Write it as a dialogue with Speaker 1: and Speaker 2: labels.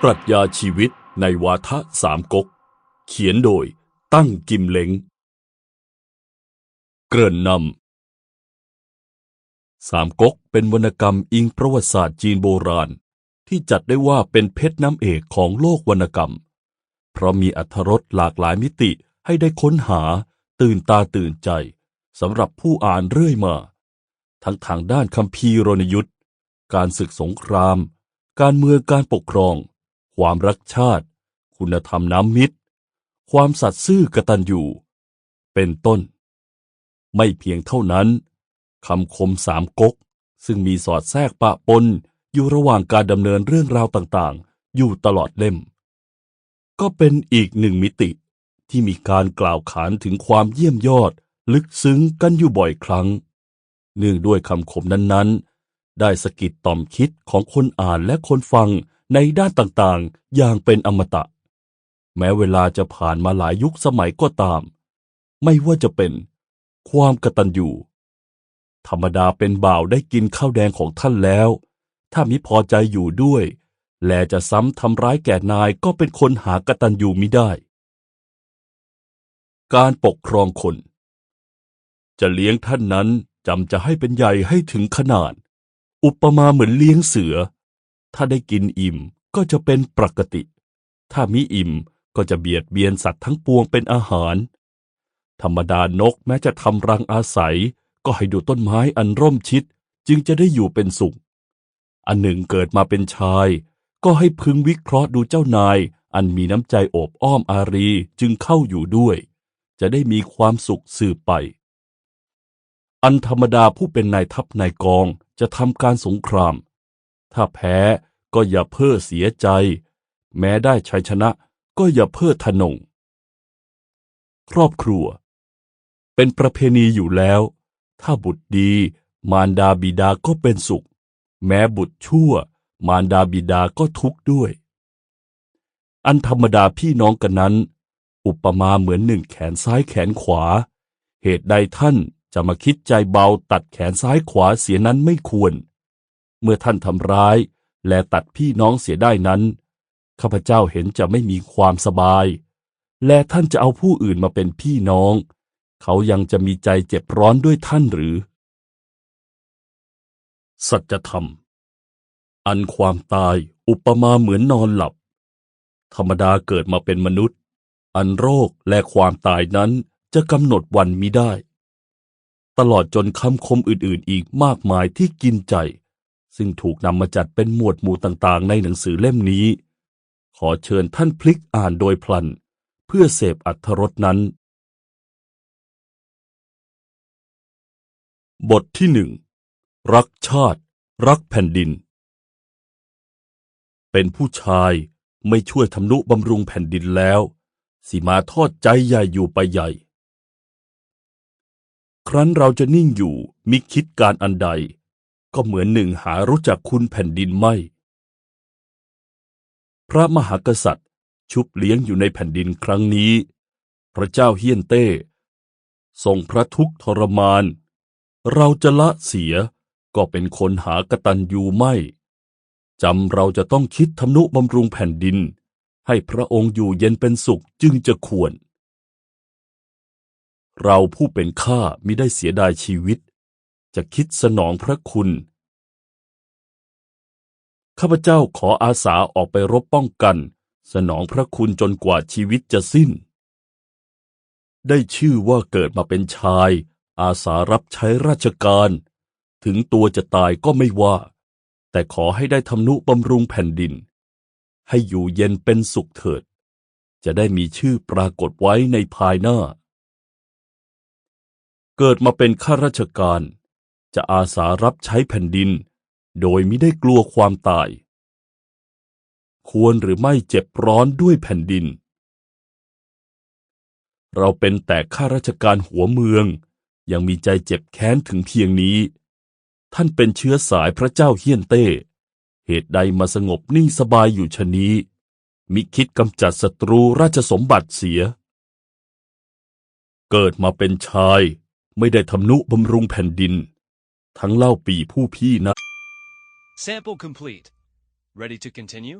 Speaker 1: ปรัชญาชีวิตในวาทะสามก๊ก เขียนโดยตั้งกิมเล้ง เกริ่นนำสามก๊กเป็นวรรณกรรมอิงประวัติศาสตร์จีนโบราณ ที่จัดได้ว่าเป็นเพชรน้ำเอกของโลกวรรณกรรม เพราะมีอรรถรสหลากหลายมิติให้ได้ค้นหา ตื่นตาตื่นใจสำหรับผู้อ่านเรื่อยมา ทั้งทางด้านคัมภีร์รณยุทธ์ การศึกสงคราม การเมืองการปกครอง ความรักชาติ คุณธรรมน้ำมิตร ความสัตย์ซื่อกตัญญูเป็นต้น ไม่เพียงเท่านั้นคำคมสามก๊กซึ่งมีสอดแทรกปะปนอยู่ระหว่างการดำเนินเรื่องราวต่างๆ อยู่ตลอดเล่ม ก็เป็นอีกหนึ่งมิติที่มีการกล่าวขานถึงความเยี่ยมยอด ลึกซึ้งกันอยู่บ่อยครั้ง เนื่องด้วยคำคมนั้นๆ ได้สกิดต่อมคิดของคนอ่านและคนฟังในด้านต่างๆ อย่างเป็นอมตะ แม้เวลาจะผ่านมาหลายยุคสมัยก็ตาม ไม่ว่าจะเป็น ความกตัญญูธรรมดาเป็นบ่าวได้กินข้าวแดงของท่านแล้ว ถ้ามิพอใจอยู่ด้วย แลจะซ้ำทำร้ายแก่นายก็เป็นคนหากตัญญูมิได้ การปกครองคน จะเลี้ยงท่านนั้นจำจะให้เป็นใหญ่ให้ถึงขนาด อุปมาเหมือนเลี้ยงเสือ ถ้าได้กินอิ่มก็จะเป็นปกติ ถ้ามิอิ่มก็จะเบียดเบียนสัตว์ทั้งปวงเป็นอาหาร ธรรมดานกแม้จะทำรังอาศัย ก็ให้ดูต้นไม้อันร่มชิดจึงจะได้อยู่เป็นสุข อันหนึ่งเกิดมาเป็นชาย ก็ให้พึงวิเคราะห์ดูเจ้านาย อันมีน้ำใจโอบอ้อมอารีจึงเข้าอยู่ด้วย จะได้มีความสุขสืบไป อันธรรมดาผู้เป็นนายทัพนายกอง จะทำการสงคราม ถ้าแพ้ก็อย่าเพ้อเสียใจ แม้ได้ชัยชนะก็อย่าเพ้อทะนง ครอบครัว เป็นประเพณีอยู่แล้ว ถ้าบุตรดี มารดาบิดาก็เป็นสุข แม้บุตรชั่ว มารดาบิดาก็ทุกข์ด้วย อันธรรมดาพี่น้องกันนั้น อุปมาเหมือนหนึ่งแขนซ้ายแขนขวา เหตุใดท่าน จะมาคิดใจเบาตัดแขนซ้ายขวาเสียนั้นไม่ควร เมื่อท่านทำร้ายและตัดพี่น้องเสียได้นั้น ข้าพเจ้าเห็นจะไม่มีความสบาย และท่านจะเอาผู้อื่นมาเป็นพี่น้อง เขายังจะมีใจเจ็บร้อนด้วยท่านหรือ สัจธรรม อันความตายอุปมาเหมือนนอนหลับ ธรรมดาเกิดมาเป็นมนุษย์ อันโรคและความตายนั้นจะกำหนดวันมิได้ ตลอดจนคำคมอื่นๆ อีกมากมายที่กินใจ ซึ่งถูกนำมาจัดเป็นหมวดหมู่ต่างๆ ในหนังสือเล่มนี้ ขอเชิญท่านพลิกอ่านโดยพลัน เพื่อเสพอัธรสนั้น บทที่หนึ่งรักชาติ รักแผ่นดิน เป็นผู้ชายไม่ช่วยทำนุบำรุงแผ่นดินแล้ว สิมาทอดใจใหญ่อยู่ไปใหญ่ ครั้นเราจะนิ่งอยู่มิคิดการอันใด ก็เหมือนหนึ่งหารู้จักคุณแผ่นดินไม่ พระมหากษัตริย์ชุบเลี้ยงอยู่ในแผ่นดินครั้งนี้ พระเจ้าเฮียนเต้ทรงพระทุกข์ทรมาน เราจะละเสียก็เป็นคนหากตันยูไม่จำเราจะต้องคิดทำนุบำรุงแผ่นดิน ให้พระองค์อยู่เย็นเป็นสุขจึงจะควร เราผู้เป็นข้ามิได้เสียดายชีวิต จะคิดสนองพระคุณ ข้าพเจ้าขออาสาออกไปรบป้องกัน สนองพระคุณจนกว่าชีวิตจะสิ้น ได้ชื่อว่าเกิดมาเป็นชาย อาสารับใช้ราชการ ถึงตัวจะตายก็ไม่ว่า แต่ขอให้ได้ทำนุบำรุงแผ่นดิน ให้อยู่เย็นเป็นสุขเถิด จะได้มีชื่อปรากฏไว้ในภายหน้า เกิดมาเป็นข้าราชการ จะอาสารับใช้แผ่นดิน โดยมิได้กลัวความตาย ควรหรือไม่เจ็บร้อนด้วยแผ่นดิน เราเป็นแต่ข้าราชการหัวเมือง ยังมีใจเจ็บแค้นถึงเพียงนี้ ท่านเป็นเชื้อสายพระเจ้าเฮียนเต้ เหตุใดมาสงบนิ่งสบายอยู่ชะนี้ มิคิดกำจัดศัตรูราชสมบัติเสีย เกิดมาเป็นชาย ไม่ได้ทำนุบำรุงแผ่นดิน ทั้งเล่าปีผู้พี่นะ
Speaker 2: Sample complete. Ready to continue?